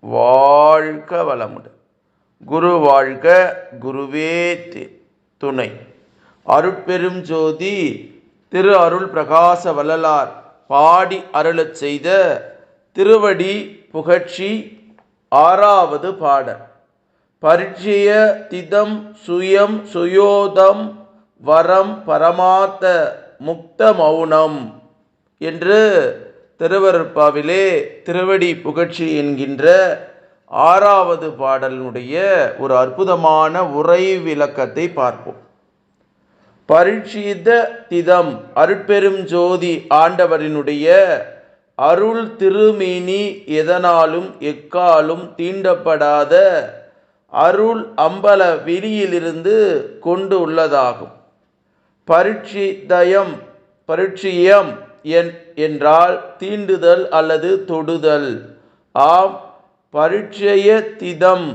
வாழ்க வளமுடன். குரு வாழ்க குருவே துணை. அருட்பெரும் ஜோதி திரு அருள் பிரகாச வள்ளலார் பாடி அருளச் செய்த திருவடி புகழ்ச்சி ஆறாவது பாடல். பரிச்சய திதம் சுயம் சுயோதம் வரம் பரமாத்த முக்த மௌனம் என்று திருவருப்பாவிலே திருவடி புகழ்ச்சி என்கின்ற ஆறாவது பாடலினுடைய ஒரு அற்புதமான உரை விளக்கத்தை பார்ப்போம். பரிட்சித திதம் அருட்பெரும் ஜோதி ஆண்டவரினுடைய அருள் திருமேனி எதனாலும் எக்காலும் தீண்டப்படாத அருள் அம்பல வெளியிலிருந்து கொண்டு உள்ளதாகும். பரிட்சிதயம் பரிட்சியம் என்றால் தீண்டுதல் அல்லது தொடுதல். ஆம் பரிட்சய திதம்.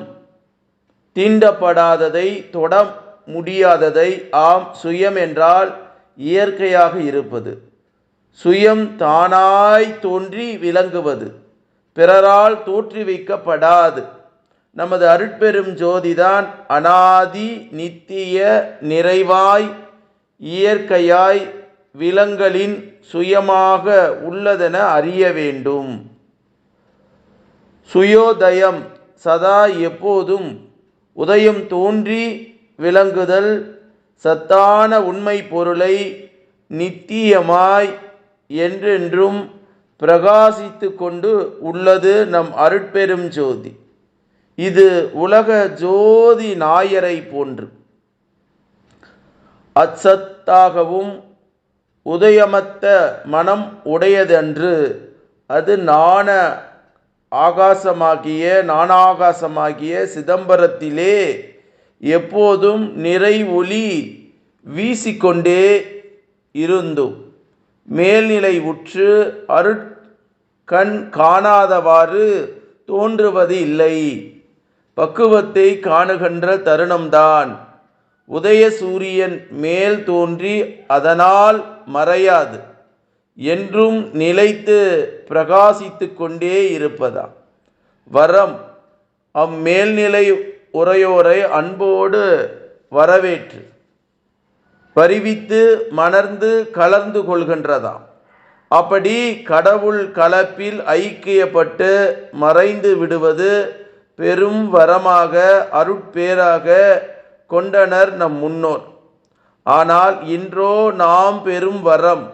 தீண்டப்படாததை தொட முடியாததை ஆம் சுயம் என்றால் இயற்கையாக இருப்பது. சுயம் தானாய் தோன்றி விளங்குவது. பிறரால் தோற்றுவிக்கப்படாது நமது அருட்பெரும் ஜோதிதான் அனாதி நித்திய நிறைவாய் இயற்கையாய் விலங்களின் சுயமாக உள்ளதென அறிய வேண்டும். சுயோதயம் சதா எப்போதும் உதயம் தோன்றி விளங்குதல் சத்தான உண்மை பொருளை நித்தியமாய் என்றென்றும் பிரகாசித்து கொண்டு உள்ளது நம் அருட்பெரும் ஜோதி. இது உலக ஜோதி நாயரை போன்று அச்சத்தாகவும் உதயமத்த மனம் உடையதன்று அது நாண ஆகாசமாகிய நானாகாசமாகிய சிதம்பரத்திலே எப்போதும் நிறை ஒளி வீசிக்கொண்டே இருந்தும் மேல்நிலை உற்று அருட்கண் காணாதவாறு தோன்றுவது இல்லை. பக்குவத்தை காணுகின்ற தருணம்தான். உதய சூரியன் மேல் தோன்றி அதனால் மறையாது என்றும் நிலைத்து பிரகாசித்து கொண்டே இருப்பதா வரம் அம்மேல்நிலை உரையோரை அன்போடு வரவேற்று பரிவித்து மணர்ந்து கலர்ந்து கொள்கின்றதாம். அப்படி கடவுள் கலப்பில் ஐக்கியப்பட்டு மறைந்து விடுவது பெரும் வரமாக அருட்பேராக கொண்டனர் நம் முன்னோர். ஆனால் இன்றோ நாம் பெரும் வரம்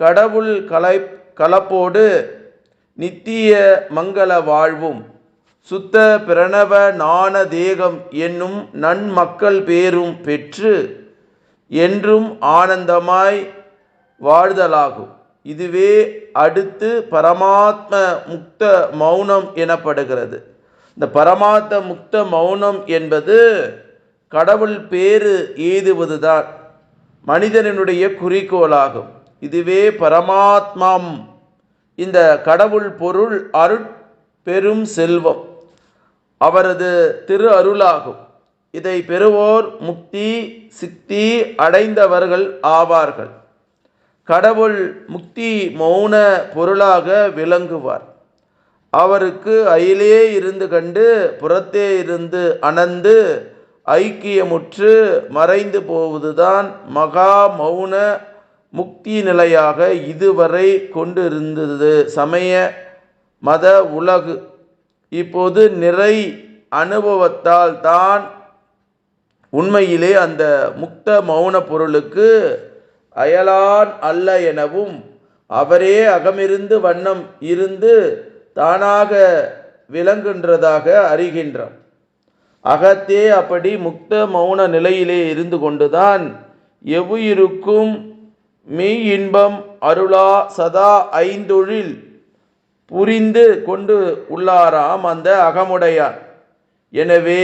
கடவுள் கலை கலப்போடு நித்திய மங்கள வாழ்வும். சுத்த பிரணவ நாண தேகம் என்னும் நன்மக்கள் பேரும் பெற்று என்றும் ஆனந்தமாய் வாழ்தலாகும். இதுவே அடுத்து பரமாத்ம முக்த மௌனம் எனப்படுகிறது. இந்த பரமாத்ம முக்த மௌனம் என்பது கடவுள் பேரு ஏதுவதுதான் மனிதனுடைய குறிக்கோளாகும். இதுவே பரமாத்மாம். இந்த கடவுள் பொருள் அருட் பெரும் செல்வம். அவரது திரு அருளாகும். இதை பெறுவோர் முக்தி சித்தி அடைந்தவர்கள் ஆவார்கள். கடவுள் முக்தி மௌன பொருளாக விளங்குவார். அவருக்கு அயிலே இருந்து கண்டு புறத்தே இருந்து அணந்து ஐக்கியமுற்று மறைந்து போவதுதான் மகா மௌன முக்தி நிலையாக இதுவரை கொண்டிருந்தது. சமய மத உலகு. இப்போது நிறை அனுபவத்தால் தான் உண்மையிலே அந்த முக்த மௌன பொருளுக்கு அயலான் அல்ல எனவும் அவரே அகமிருந்து வண்ணம் இருந்து தானாக விளங்குகின்றதாக அறிகின்றோம். அகத்தே அப்படி முக்த மௌன நிலையிலே இருந்து கொண்டுதான் எவ்வுயிருக்கும் மெய் இன்பம் அருளா சதா ஐந்தொழில் புரிந்து கொண்டு உள்ளாராம் அந்த அகமுடையான். எனவே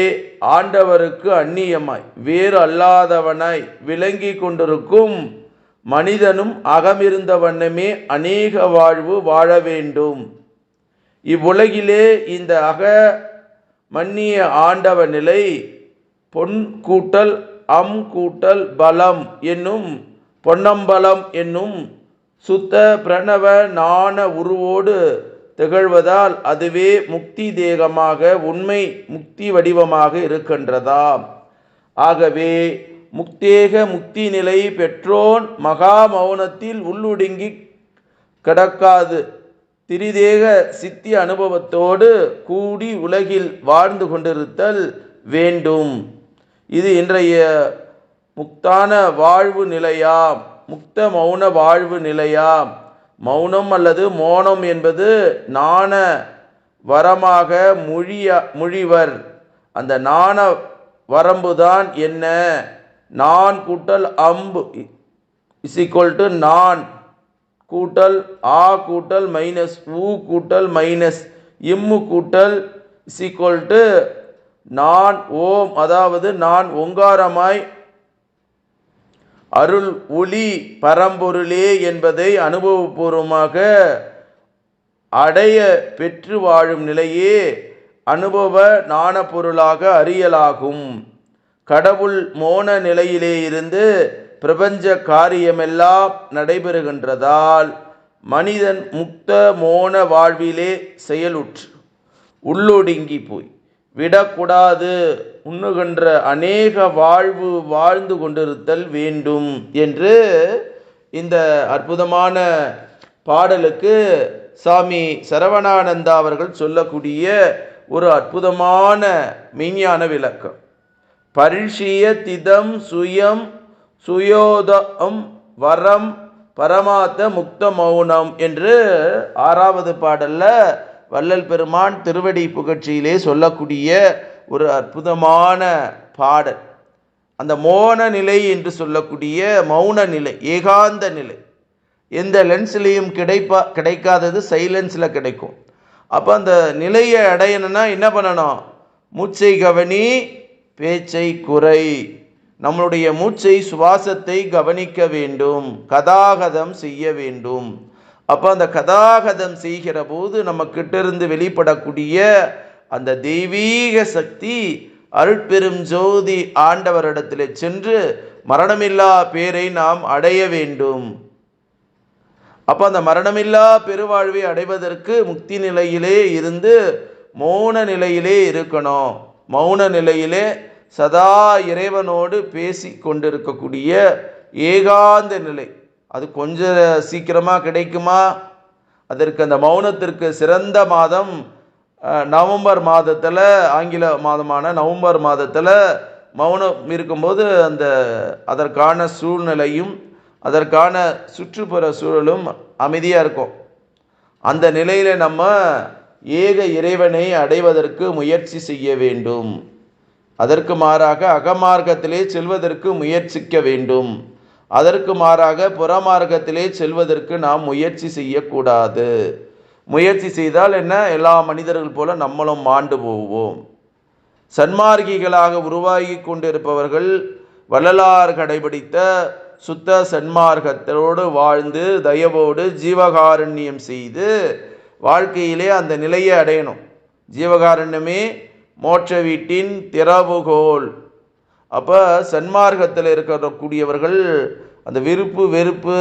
ஆண்டவருக்கு அந்நியமாய் வேறு அல்லாதவனாய் விளங்கி கொண்டிருக்கும் மனிதனும் அகமிருந்த வண்ணமே அநேக வாழ்வு வாழ வேண்டும். இவ்வுலகிலே இந்த அக மன்னிய ஆண்டவ நிலை பொன் கூட்டல் அம் கூட்டல் பலம் என்னும் பொன்னம்பலம் என்னும் சுத்த பிரணவ நாண உருவோடு திகழ்வதால் அதுவே முக்தி தேகமாக உண்மை முக்தி வடிவமாக இருக்கின்றதாம். ஆகவே முக்தேக முக்தி நிலை பெற்றோன் மகா மௌனத்தில் உள்ளொடுங்கி கிடக்காது. திரிதேக சித்தி அனுபவத்தோடு கூடி உலகில் வாழ்ந்து கொண்டிருத்தல் வேண்டும். இது இன்றைய முக்தான வாழ்வு நிலையாம் முக்த மௌன வாழ்வு நிலையாம் மௌனம் அல்லது மோனம் என்பது நாண வரமாக மொழிய மொழிவர். அந்த நாண வரம்புதான் என்ன? நான் கூட்டல் அம்பு இஸ் ஈக்குவல் டு நான் கூட்டல் ஆ கூட்டல் மைனஸ் ஊ கூட்டல் மைனஸ் இம்மு கூட்டல் இஸ் ஈக்குவல் டு நான் ஓம் அதாவது நான் ஒங்காரமாய் அருள் ஒளி பரம்பொருளே என்பதை அனுபவபூர்வமாக அடைய பெற்று வாழும் நிலையே அனுபவ நாணப்பொருளாக பொருளாக அறியலாகும். கடவுள் மோன நிலையிலே இருந்து பிரபஞ்ச காரியமெல்லாம் நடைபெறுகின்றதால் மனிதன் முக்த மோன வாழ்விலே செயலுற்று உள்ளொடுங்கி போய் விடக்கூடாது உண்ணுகின்ற அநேக வாழ்வு வாழ்ந்து கொண்டிருத்தல் வேண்டும் என்று இந்த அற்புதமான பாடலுக்கு சாமி சரவணானந்தா அவர்கள் சொல்லக்கூடிய ஒரு அற்புதமான மெய்ஞான விளக்கம். பரிஷிய திதம் சுயம் சுயோதம் வரம் பரமாத்த முக்த மௌனம் என்று ஆறாவது பாடல்ல வள்ளல் பெருமான் திருவடி புகழ்ச்சியிலே சொல்லக்கூடிய ஒரு அற்புதமான பாடல். அந்த மோன நிலை என்று சொல்லக்கூடிய மௌன நிலை ஏகாந்த நிலை. எந்த லென்ஸ்லேயும் கிடைப்பா கிடைக்காதது சைலன்ஸில் கிடைக்கும். அப்போ அந்த நிலையை அடையணும்னா என்ன பண்ணணும்? மூச்சை கவனி பேச்சை குறை. நம்மளுடைய மூச்சை சுவாசத்தை கவனிக்க வேண்டும். கதாகதம் செய்ய வேண்டும். அப்போ அந்த கதாகதம் செய்கிற போது நம்ம கிட்டிருந்து வெளிப்படக்கூடிய அந்த தெய்வீக சக்தி அருட்பெரும் ஜோதி ஆண்டவரிடத்தில் சென்று மரணமில்லா பேரை நாம் அடைய வேண்டும். அப்போ அந்த மரணமில்லா பெருவாழ்வை அடைவதற்கு முக்தி நிலையிலே இருந்து மௌன நிலையிலே இருக்கணும். மௌன நிலையிலே சதா இறைவனோடு பேசி கொண்டிருக்கக்கூடிய ஏகாந்த நிலை. அது கொஞ்சம் சீக்கிரமாக கிடைக்குமா? அதற்கு அந்த மௌனத்திற்கு சிறந்த மாதம் நவம்பர் மாதத்தில் ஆங்கில மாதமான நவம்பர் மாதத்தில் மௌனம் இருக்கும்போது அந்த அதற்கான சூழ்நிலையும் அதற்கான சுற்றுப்புற சூழலும் அமைதியாக இருக்கும். அந்த நிலையில் நம்ம ஏக இறைவனை அடைவதற்கு முயற்சி செய்ய வேண்டும். அதற்கு மாறாக அகமார்க்கத்திலே செல்வதற்கு முயற்சிக்க வேண்டும். அதற்கு மாறாக புறமார்க்கத்திலே செல்வதற்கு நாம் முயற்சி செய்யக்கூடாது. முயற்சி செய்தால் என்ன? எல்லா மனிதர்கள் போல நம்மளும் மாண்டு போவோம். சன்மார்க்கிகளாக உருவாகி கொண்டிருப்பவர்கள் வள்ளலார் கடைபிடித்த சுத்த சன்மார்க்கத்தோடு வாழ்ந்து தயவோடு ஜீவகாருண்யம் செய்து வாழ்க்கையிலே அந்த நிலையை அடையணும். ஜீவகாருண்யமே மோட்ச வீட்டின் திறவுகோல் அப்போ சன்மார்க்கத்தில் இருக்கக்கூடியவர்கள் அந்த விருப்பு வெறுப்பு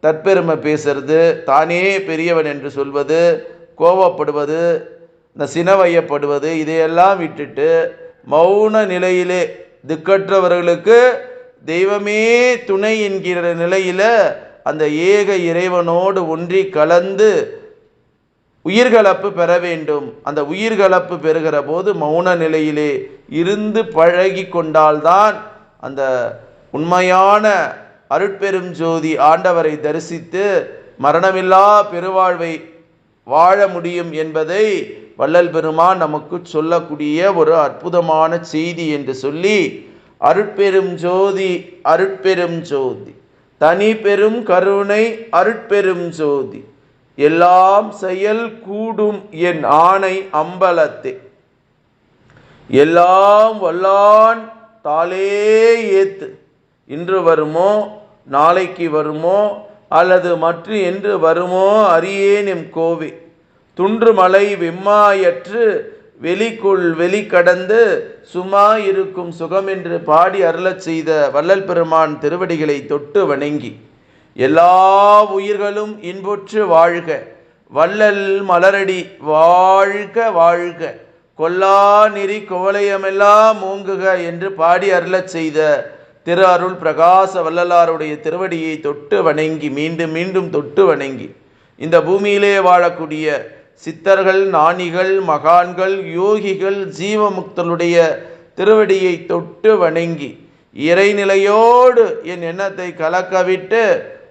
தற்பெருமை பேசுறது தானே பெரியவன் என்று சொல்வது கோபப்படுவது இந்த சினவையப்படுவது இதையெல்லாம் விட்டுட்டு மௌன நிலையிலே திக்கற்றவர்களுக்கு தெய்வமே துணை என்கிற நிலையில் அந்த ஏக இறைவனோடு ஒன்றி கலந்து உயிர்கலப்பு பெற வேண்டும். அந்த உயிர்கலப்பு பெறுகிற போது மௌன நிலையிலே இருந்து பழகி கொண்டால்தான் அந்த உண்மையான அருட்பெரும் ஜோதி ஆண்டவரை தரிசித்து மரணமில்லா பெருவாழ்வை வாழ முடியும் என்பதை வள்ளல் பெருமான் நமக்கு சொல்லக்கூடிய ஒரு அற்புதமான செய்தி என்று சொல்லி அருட்பெரும் ஜோதி அருட்பெரும் ஜோதி தனி பெரும் கருணை அருட்பெரும் ஜோதி எல்லாம் செயல் கூடும் என் ஆணை அம்பலத்தே. எல்லாம் வல்லான் தாளே ஏத்து. இன்று வருமோ நாளைக்கு வருமோ அல்லது மற்ற என்று வருமோ அறியேன் எம் கோவே. துன்று மலை வெம்மாயற்று வெளிக்குள் வெளி கடந்து சும்மா இருக்கும் சுகம் என்று பாடி அருளச் செய்த வள்ளல் பெருமான் திருவடிகளை தொட்டு வணங்கி. எல்லா உயிர்களும் இன்புற்று வாழ்க. வள்ளல் மலரடி வாழ்க வாழ்க. கொல்லா நெறி குவலயமெல்லாம் மூங்குக என்று பாடி அருளச் செய்த திரு அருள் பிரகாச வள்ளலாருடைய திருவடியை தொட்டு வணங்கி மீண்டும் மீண்டும் தொட்டு வணங்கி இந்த பூமியிலே வாழக்கூடிய சித்தர்கள் நாணிகள் மகான்கள் யோகிகள் ஜீவமுக்தருடைய திருவடியை தொட்டு வணங்கி இறைநிலையோடு என் எண்ணத்தை கலக்கவிட்டு